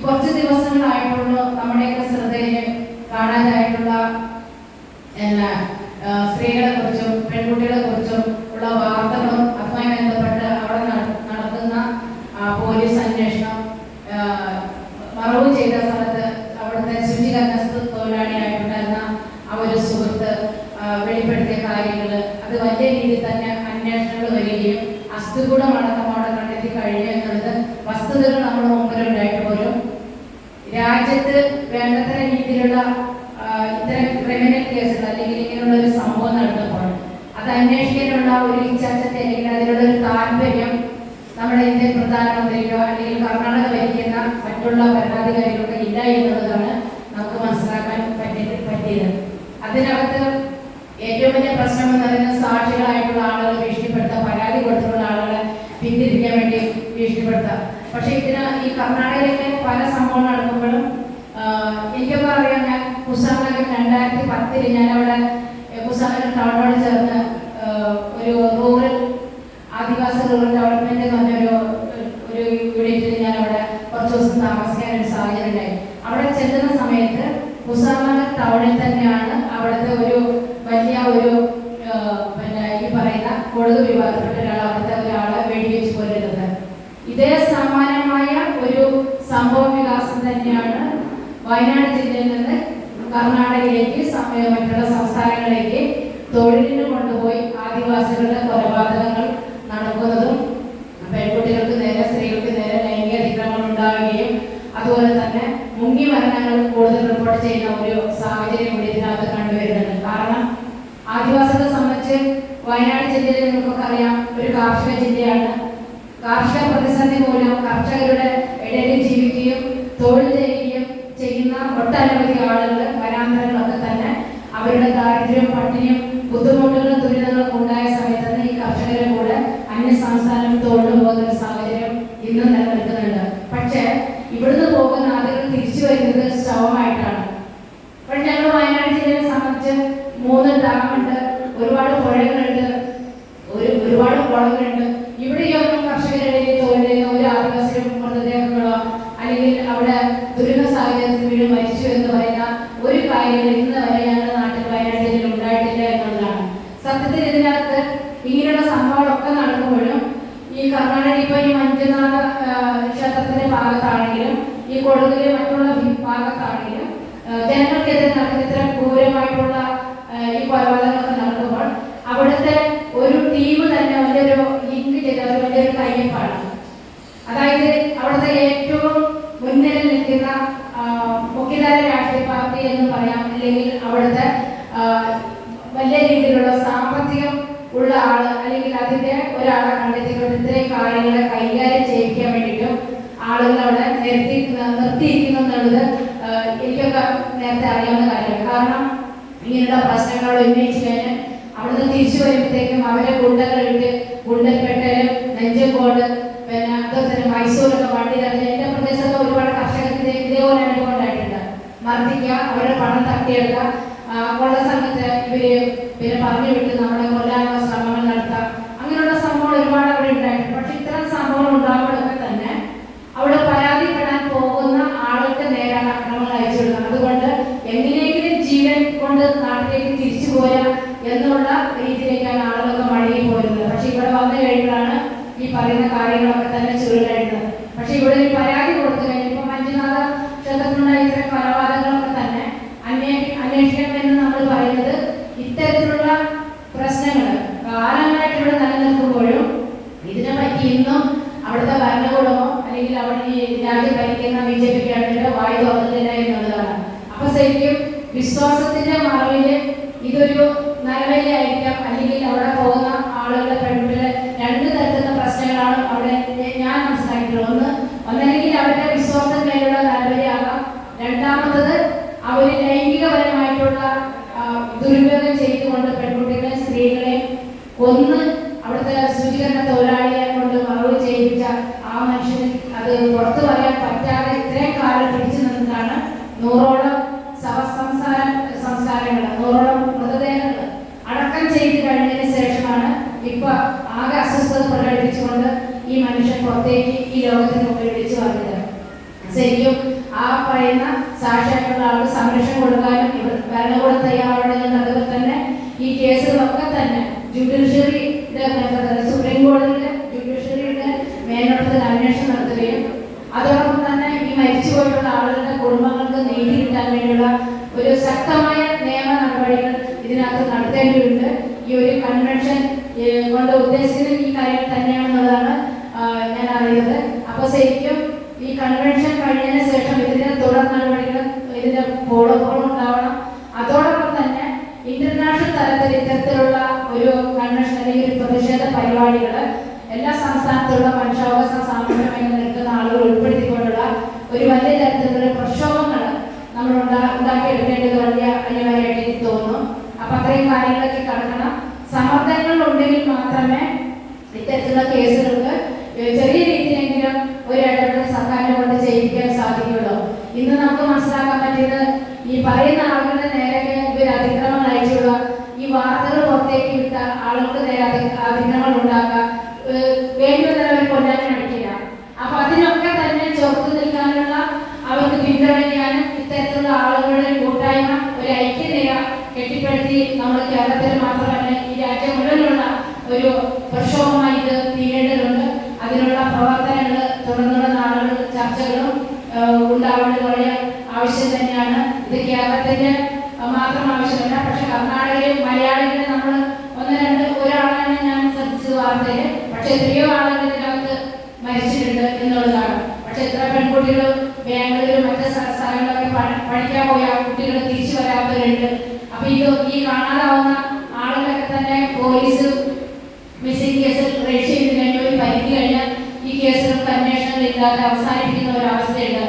കുറച്ച് ദിവസങ്ങളായിട്ടുള്ള നമ്മുടെയൊക്കെ ശ്രദ്ധയിൽ കാണാനായിട്ടുള്ള എന്നാ സ്ത്രീകളെ കുറിച്ചും പെൺകുട്ടികളെ കുറിച്ചും ഉള്ള വാർത്തകളും അതുമായി ബന്ധപ്പെട്ട് അവിടെ നടത്തുന്ന പോലീസ് അന്വേഷണം മറവ് ചെയ്ത സ്ഥലത്ത് അവിടുത്തെ ശുചീകരണ തൊഴിലാളിയായിട്ടുണ്ടായിരുന്ന ആ ഒരു സുഹൃത്ത് വെളിപ്പെടുത്തിയ കാര്യങ്ങൾ അത് വലിയ രീതിയിൽ തന്നെ അന്വേഷണങ്ങൾ വരികയും അസ്ഥികൂടമടക്കം അവിടെ കണ്ടെത്തി കഴിഞ്ഞു എന്നുള്ളത് വസ്തുതകൾ നമ്മുടെ മുമ്പിലുണ്ടായിട്ട് പോലും രാജ്യത്ത് വേണ്ടത്ര രീതിയിലുള്ള ഇത്തരം ക്രിമിനൽ കേസുകൾ അല്ലെങ്കിൽ ഇങ്ങനെയുള്ള ഒരു സംഭവം നടന്നപ്പോൾ അത് അന്വേഷിക്കാനുള്ള ഒരു ഇച്ഛാശക്തി അല്ലെങ്കിൽ അതിനുള്ള ഒരു താല്പര്യം നമ്മുടെ ഇന്ത്യൻ പ്രധാനമന്ത്രിയോ അല്ലെങ്കിൽ കർണാടക ഭരിക്കുന്ന മറ്റുള്ള ഭരണാധികാരികൾക്കോ ഇല്ല എന്നുള്ളതാണ് നമുക്ക് മനസ്സിലാക്കാൻ പറ്റി പറ്റിയത്. അതിനകത്ത് ഏറ്റവും വലിയ പ്രശ്നം എന്ന് പറയുന്നത് സാക്ഷികളായിട്ടുള്ള ആളുകൾ ഭീഷണിപ്പെടുത്താൻ പരാതി കൊടുത്തിട്ടുള്ള ആളുകളെ പിന്തിരിക്കാൻ വേണ്ടി ഭീഷണിപ്പെടുത്താം. പക്ഷെ ഇതിന് ഈ കർണാടകയിലെ പല സംഭവങ്ങൾ നടക്കുമ്പോഴും എനിക്കൊക്കെ അറിയാം ഞാൻ പുസ്തകങ്ങൾ രണ്ടായിരത്തി പത്തിൽ ഞാൻ അവിടെ പുസ്തകങ്ങൾ ടൗണോട് ചേർന്ന് ഒരു റൂറൽ ആദിവാസി റൂറൽ ഡെവലപ്മെന്റ് എന്ന് പറഞ്ഞൊരു ഒരു യൂണിറ്റിൽ ഞാൻ അവിടെ കുറച്ച് ദിവസം താമസിക്കാൻ ഒരു സാഹചര്യം ഉണ്ടായി. അവിടെ ചെല്ലുന്ന സമയത്ത് പുസ്തകങ്ങൾ ടൗണിൽ തന്നെയാണ് അവിടുത്തെ ഒരു വലിയ ഒരു പിന്നെ ഈ പറയുന്ന കൊടുതു വിഭാഗത്തിൽപ്പെട്ട ഒരാൾ അവിടുത്തെ ഒരാളെ വെടിവെച്ച് കൊല്ലുന്നത്. ഇതേ ഒരു സംഭവ വികാസം തന്നെയാണ് വയനാട് ജില്ലയിൽ നിന്ന് കർണാടകയിലേക്ക് മറ്റുള്ള സംസ്ഥാനങ്ങളിലേക്ക് തൊഴിലിന് കൊണ്ടുപോയി ആദിവാസികളുടെ കൊലപാതകങ്ങൾ നടക്കുന്നതും പെൺകുട്ടികൾക്ക് നേരെ സ്ത്രീകൾക്ക് നേരെ ലൈംഗിക അതിക്രമങ്ങൾ ഉണ്ടാവുകയും അതുപോലെ തന്നെ മുങ്ങി മരണങ്ങൾ കൂടുതൽ റിപ്പോർട്ട് ചെയ്യുന്ന ഒരു സാഹചര്യം കൂടി ഇതിനകത്ത് കണ്ടുവരുന്നുണ്ട്. കാരണം ആദിവാസികളെ സംബന്ധിച്ച് വയനാട് ജില്ലയിൽ നമുക്കൊക്കെ അറിയാം ഒരു കാർഷിക ജില്ലയാണ്. കാർഷിക കർഷകരുടെ ഇടയിൽ ജീവിക്കുകയും തൊഴിൽ ചെയ്യുകയും ചെയ്യുന്ന ഒട്ടനവധി ആളുകൾ വരാന്തരങ്ങളൊക്കെ തന്നെ അവരുടെ ദാരിദ്ര്യവും പട്ടിണിയും ബുദ്ധിമുട്ടുകളും ദുരിതങ്ങളും ഉണ്ടായ സമയത്ത് ഈ കർഷകരെ കൂടെ അന്യ സംസ്ഥാനം തൊഴിൽ പോകുന്ന ഒരു സാഹചര്യം ഇന്നും നിലനിൽക്കുന്നുണ്ട്. പക്ഷേ ഇവിടുന്ന് പോകുന്ന ആളുകൾ തിരിച്ചു വരുന്നത് ശവമായിട്ടാണ്. പക്ഷെ ഞങ്ങൾ വയനാട് ജില്ലയെ സംബന്ധിച്ച് മൂന്ന് ഡാമുണ്ട് ഒരുപാട് പുഴകളുണ്ട് ഒരു ഒരുപാട് കുളങ്ങളുണ്ട് ഇവിടെയൊന്നും കർഷകരുടെ തൊഴിൽ ചെയ്യുന്ന ഒരു ആദിവാസി മൃതദേഹങ്ങളോ അല്ലെങ്കിൽ അവിടെ ദുരിത സാഹചര്യത്തിൽ മരിച്ചു എന്ന് പറയുന്ന ഒരു കാര്യങ്ങൾ ഇന്ന് വരെ ഞങ്ങളുടെ നാട്ടിൽ വയനാട് ജില്ലയിൽ ഉണ്ടായിട്ടില്ല എന്നുള്ളതാണ്. സത്യത്തിൽ ഇതിനകത്ത് ഇങ്ങനെയുള്ള സംഭവങ്ങളൊക്കെ നടക്കുമ്പോഴും ഈ കർണാടക ഇപ്പൊ ഈ മഞ്ജുനാഥ ക്ഷേത്രത്തിന്റെ ഭാഗത്താണെങ്കിലും ഈ മറ്റുള്ള ഭാഗത്താണെങ്കിലും ജനങ്ങൾക്കെതിരെ നടക്കുന്ന ഇത്തരം ക്രൂരമായിട്ടുള്ള ഈ കൊലപാതകങ്ങളൊക്കെ നടക്കുമ്പോൾ അവിടുത്തെ ഒരു ടീം തന്നെ വലിയൊരു ലിങ്ക് ചെയ്ത ഒരു വലിയൊരു കയ്യപ്പാണ് അതായത് അവിടുത്തെ ഏറ്റവും മുന്നിൽ നിൽക്കുന്ന ആ, മുഖ്യധാര പാർട്ടി എന്ന് പറയാം അല്ലെങ്കിൽ അവിടുത്തെ വലിയ രീതിയിലുള്ള സാമ്പത്തികം ഉള്ള ആൾ അല്ലെങ്കിൽ അതിന്റെ ഒരാളെ കണ്ടെത്തിക്കൊണ്ട് ഇത്രയും കാര്യങ്ങളെ കൈകാര്യം ചെയ്യിക്കാൻ വേണ്ടിയിട്ടും ആളുകൾ അവിടെ നിർത്തി നിർത്തിയിരിക്കുന്നു എന്നുള്ളത് എനിക്കൊക്കെ നേരത്തെ അറിയാവുന്ന കാര്യമാണ്. കാരണം ഇങ്ങനെയുള്ള പ്രശ്നങ്ങൾ ഉന്നയിച്ചു കഴിഞ്ഞാൽ അവിടുന്ന് തിരിച്ചു വരുമ്പോഴത്തേക്കും അവരെ ഗുണ്ടകളിട്ട് ഗുണ്ടൽപ്പെട്ടരും നെഞ്ചക്കോട് പിന്നെ അതുപോലെ തന്നെ മൈസൂരൊക്കെ വണ്ടി തടഞ്ഞ് എന്റെ പ്രദേശത്ത് ഒരുപാട് കർഷകർക്ക് ഇതേ- ഇതേപോലെ അനുഭവം ഉണ്ടായിട്ടുണ്ട് മർദ്ദിക്കുക അവരുടെ പണം തട്ടിയെടുക്കുക കൊള്ള സമയത്ത് ഇവർ പിന്നെ പറഞ്ഞു വിട്ട് നമ്മളെ കൊല്ലാനുള്ള ശ്രമങ്ങൾ നടത്താം. അങ്ങനെയുള്ള സംഭവങ്ങൾ ഒരുപാട് അവിടെ ഉണ്ടായിട്ടുണ്ട്. പക്ഷെ ഇത്തരം സംഭവങ്ങൾ ഉണ്ടാകുമ്പോഴൊക്കെ തന്നെ അവിടെ പരാതിപ്പെടാൻ പോകുന്ന ആളുകൾക്ക് നേരാണ് അക്രമങ്ങൾ അയച്ചു കൊടുക്കുന്നത്. അതുകൊണ്ട് എങ്ങനെയെങ്കിലും ജീവൻ കൊണ്ട് നാട്ടിലേക്ക് തിരിച്ചു പോരാ എന്നുള്ള രീതിയിലേക്കാണ് ആളുകളൊക്കെ മടങ്ങി പോരുന്നത്. പക്ഷെ ഇവിടെ വന്നു കഴിയുമ്പോഴാണ് ഈ പറയുന്ന കാര്യങ്ങളൊക്കെ തന്നെ ചുരുക്കായിട്ടുള്ളത് പക്ഷെ ഇവിടെ ഒരു പരാതി കൊടുത്തു കഴിഞ്ഞപ്പോൾ മഞ്ജുനാഥ ക്ഷേത്രത്തിലുണ്ടായ ഇത്തരം കൊലപാതകങ്ങളൊക്കെ തന്നെ അന്വേ അന്വേഷിക്കണമെന്ന് നമ്മൾ പറയുന്നത് ഇത്തരത്തിലുള്ള പ്രശ്നങ്ങൾ കാലങ്ങളായിട്ട് ഇവിടെ നിലനിൽക്കുമ്പോഴും ഇതിനെ പറ്റി ഇന്നും അവിടുത്തെ ഭരണകൂടമോ അല്ലെങ്കിൽ അവിടെ ഈ രാജ്യം ഭരിക്കുന്ന ബി ജെ പിക്ക് ആണെങ്കിൽ വായി തുറന്നിട്ടില്ല എന്നുള്ളതാണ് അപ്പൊ ശരിക്കും വിശ്വാസത്തിന്റെ മറവിൽ ഇതൊരു വിളിച്ചു പറഞ്ഞത്. ശരിക്കും ആ പറയുന്ന സാക്ഷിയായിട്ടുള്ള ആൾക്ക് സംരക്ഷണം കൊടുക്കാനും ഭരണകൂടം തയ്യാറാവണമെന്ന് അതുപോലെ തന്നെ ഈ കേസുകളൊക്കെ തന്നെ ജുഡീഷ്യറിയുടെ സുപ്രീം കോടതിയുടെ ജുഡീഷ്യറിയുടെ മേൽനോട്ടത്തിൽ അന്വേഷണം നടത്തുകയും അതോടൊപ്പം തന്നെ ഈ മരിച്ചു പോയിട്ടുള്ള ആളുകളുടെ കുടുംബങ്ങൾക്ക് നീതി കിട്ടാൻ വേണ്ടിയുള്ള ഒരു ശക്തമായ നിയമ നടപടികൾ ഇതിനകത്ത് നടത്തേണ്ടതുണ്ട് ഈ ഒരു കൺവെൻഷൻ കൊണ്ട് ഉദ്ദേശിക്കുന്നത് ഈ കാര്യം തന്നെയാണെന്നുള്ളതാണ് ആ, ഞാൻ അറിയുന്നത് അപ്പൊ ശരിക്കും ഈ കൺവെൻഷൻ കഴിഞ്ഞതിന് ശേഷം ഇതിന്റെ തുടർ നടപടികൾ ഇതിന്റെ ഫോളോകൾ ഉണ്ടാവണം അതോടൊപ്പം തന്നെ ഇന്റർനാഷണൽ തലത്തിൽ ഇത്തരത്തിലുള്ള ഒരു കൺവെൻഷൻ അല്ലെങ്കിൽ ഒരു പ്രതിഷേധ പരിപാടികൾ എല്ലാ സംസ്ഥാനത്തുള്ള മനുഷ്യാവകാശ സാമൂഹ്യമായി നിൽക്കുന്ന ആളുകൾ ഉൾപ്പെടുത്തിക്കൊണ്ടുള്ള ഒരു വലിയ തരത്തിലുള്ള പ്രക്ഷോഭങ്ങൾ നമ്മൾ ഉണ്ടാ- ഉണ്ടാക്കിയെടുക്കേണ്ടത് വലിയ അനിവാര്യമായിട്ട് എനിക്ക് തോന്നുന്നു അപ്പൊ അത്രയും കാര്യങ്ങളൊക്കെ കടക്കണം സമ്മർദ്ദങ്ങൾ ഉണ്ടെങ്കിൽ മാത്രമേ ഇത്തരത്തിലുള്ള കേസുകൾക്ക് ഏഹ് ചെറിയ രീതിയിലെങ്കിലും ഒരു ഇടപെടൽ സർക്കാരിനെ കൊണ്ട് ചെയ്യിപ്പിക്കാൻ സാധിക്കുള്ളൂ ഇന്ന് നമുക്ക് മനസ്സിലാക്കാൻ പറ്റിയത് ഈ പറയുന്ന ആളുകളുടെ നേരെ ഇവർ അതിക്രമം അയച്ചുള്ള ഈ വാർത്തകൾ പുറത്തേക്ക് വിട്ട ആളുകൾക്ക് നേരെ അതി- അതിക്രമങ്ങൾ ഉണ്ടാക്കുക ഏഹ് വേണ്ടി കൊല്ലാൻ അടിക്കില്ല. അപ്പൊ അതിനൊക്കെ തന്നെ ചെറുത്തു നിൽക്കാനുള്ള അവർക്ക് പിന്തുണയ്ക്കാനും ഇത്തരത്തിലുള്ള ആളുകളുടെ കൂട്ടായ്മ ഒരു ഐക്യനിര കെട്ടിപ്പടുത്തി നമ്മൾ കേരളത്തിൽ മാത്രമല്ല ഈ രാജ്യം മുഴുവനുള്ള ഒരു പ്രക്ഷോഭമായി വാർത്തയിൽ പക്ഷെ എത്രയോ ആളുകൾ ഇതിനകത്ത് മരിച്ചിട്ടുണ്ട് എന്നുള്ളതാണ്. പക്ഷെ എത്ര പെൺകുട്ടികൾ ബാംഗ്ലൂരും മറ്റ് സ്ഥ- സ്ഥലങ്ങളിലൊക്കെ പഠിക്കാൻ പോയ. കുട്ടികൾ തിരിച്ചു വരാത്തവരുണ്ട്. അപ്പൊ ഇത് ഈ കാണാതാവുന്ന ആളുകളൊക്കെ തന്നെ പോലീസ് മിസ്സിംഗ് കേസ് രജിസ്റ്റർ ചെയ്ത് ഒരു പരിധി കഴിഞ്ഞാൽ ഈ കേസുകൾക്ക് അന്വേഷണം ഇല്ലാതെ അവസാനിപ്പിക്കുന്ന ഒരു അവസ്ഥയുണ്ട്.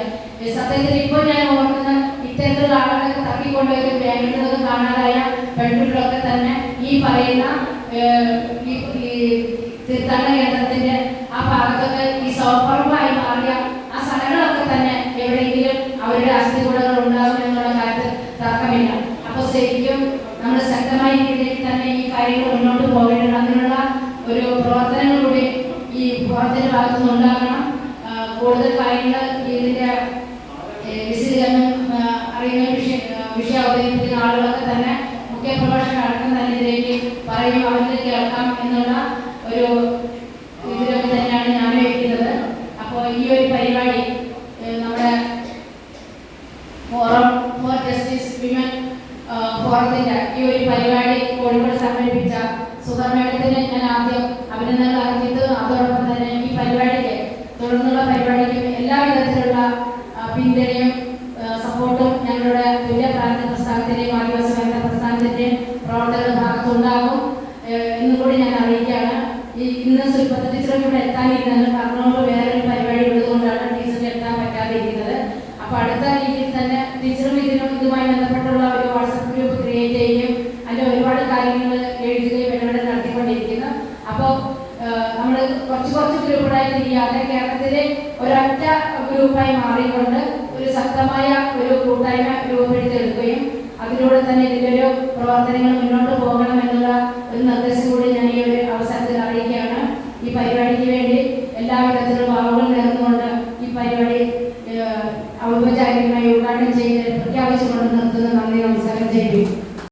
സത്യത്തിൽ ഇപ്പോൾ ഞാൻ ഓർക്കുന്ന ഇത്തരത്തിലുള്ള ആളുകളൊക്കെ തപ്പിക്കൊണ്ടുപോയി ബാംഗ്ലൂരിലൊക്കെ കാണാതായ പെൺകുട്ടികളൊക്കെ തന്നെ ഈ പറയുന്ന ഈ തീർത്ഥാടന കേന്ദ്രത്തിന്റെ ആ ഭാഗത്തൊക്കെ ഈ സൗപർവമായി മാറിയ ആ സ്ഥലങ്ങളൊക്കെ തന്നെ എവിടെയെങ്കിലും അവരുടെ അസ്ഥികൂടങ്ങൾ ഉണ്ടാകും എന്നുള്ള കാര്യത്തിൽ തർക്കമില്ല. അപ്പോൾ ശരിക്കും നമ്മൾ ശക്തമായ രീതിയിൽ തന്നെ ഈ കാര്യങ്ങൾ ഒരു പ്രവർത്തനങ്ങൾ ഈ പുറത്തിന്റെ ഭാഗത്തുനിന്ന് ഉണ്ടാകണം കൂടുതൽ കാര്യങ്ങൾ ഇതിന്റെ ഏ, വിശദീകരണം ആ, അറിയുന്ന വിഷയ ആ, വിഷയം അവതരിപ്പിക്കുന്ന ആളുകളൊക്കെ തന്നെ മുഖ്യ പ്രഭാഷകൻ അടക്കം തന്നെ ഇതിലേക്ക് പറയും അവർക്ക് കേൾക്കാം എന്നുള്ള ഒരു ഇതിലൊക്കെ തന്നെയാണ് ഞാൻ വയ്ക്കുന്നത് അപ്പോൾ ഈ ഒരു പരിപാടി ഏ, നമ്മുടെ ഫോറം ഫോർ ജസ്റ്റിസ് വിമൻ ഫോറത്തിന്റെ ഈ ഒരു പരിപാടി കോഴിക്കോട് സംഘടിപ്പിച്ച സുധർ മേഡത്തിന് ഞാൻ ആദ്യം അഭിനന്ദനങ്ങൾ അറിയിച്ചത് അതോടൊപ്പം തന്നെ ഈ പരിപാടിക്ക് തുടർന്നുള്ള പരിപാടിക്ക് എല്ലാ വിധത്തിലുള്ള ആ, പിന്തുണയും ആ, സപ്പോർട്ടും ഞങ്ങളുടെ തുല്യ പ്രാന്ത പ്രസ്ഥാനത്തിന്റെയും ആദിവാസി വനിതാ പ്രസ്ഥാനത്തിന്റെയും പ്രവർത്തകരുടെ ഭാഗത്തുണ്ടാകും. എന്നും കൂടി ഞാൻ അറിയിക്കുകയാണ്. ഈ ഇന്ന് സുൽപ്പത്ത ടീച്ചറും ഇവിടെ എത്താനിരുന്നത് വേറെ വേറൊരു പരിപാടി ഉള്ളതുകൊണ്ടാണ് ടീച്ചറിന് എത്താൻ പറ്റാതിരിക്കുന്നത്. അപ്പൊ അടുത്ത രീതിയിൽ തന്നെ ടീച്ചറും ഇതിനും ഇതുമായി ബന്ധപ്പെട്ടുള്ള ഒരു വാട്സപ്പ് ഗ്രൂപ്പ് ക്രിയേറ്റ് ചെയ്യുകയും അതിന്റെ ഒരുപാട് കാര്യങ്ങൾ എഴുതുകയും ഇടപെടൽ നടത്തിക്കൊണ്ടിരിക്കുന്നു. അപ്പോൾ നമ്മൾ കുറച്ച് കുറച്ച് ഗ്രൂപ്പുകളായി തിരിയാതെ കേരളത്തിലെ ഒരൊറ്റ ഗ്രൂപ്പായി മാറിക്കൊണ്ട് ഒരു ശക്തമായ ഒരു കൂട്ടായ്മ രൂപപ്പെടുത്തിയെടുക്കുകയും അതിലൂടെ തന്നെ ഇതിന്റെ ഒരു പ്രവർത്തനങ്ങൾ മുന്നോട്ട് പോകണം എന്നുള്ള ഒരു നിർദ്ദേശം കൂടി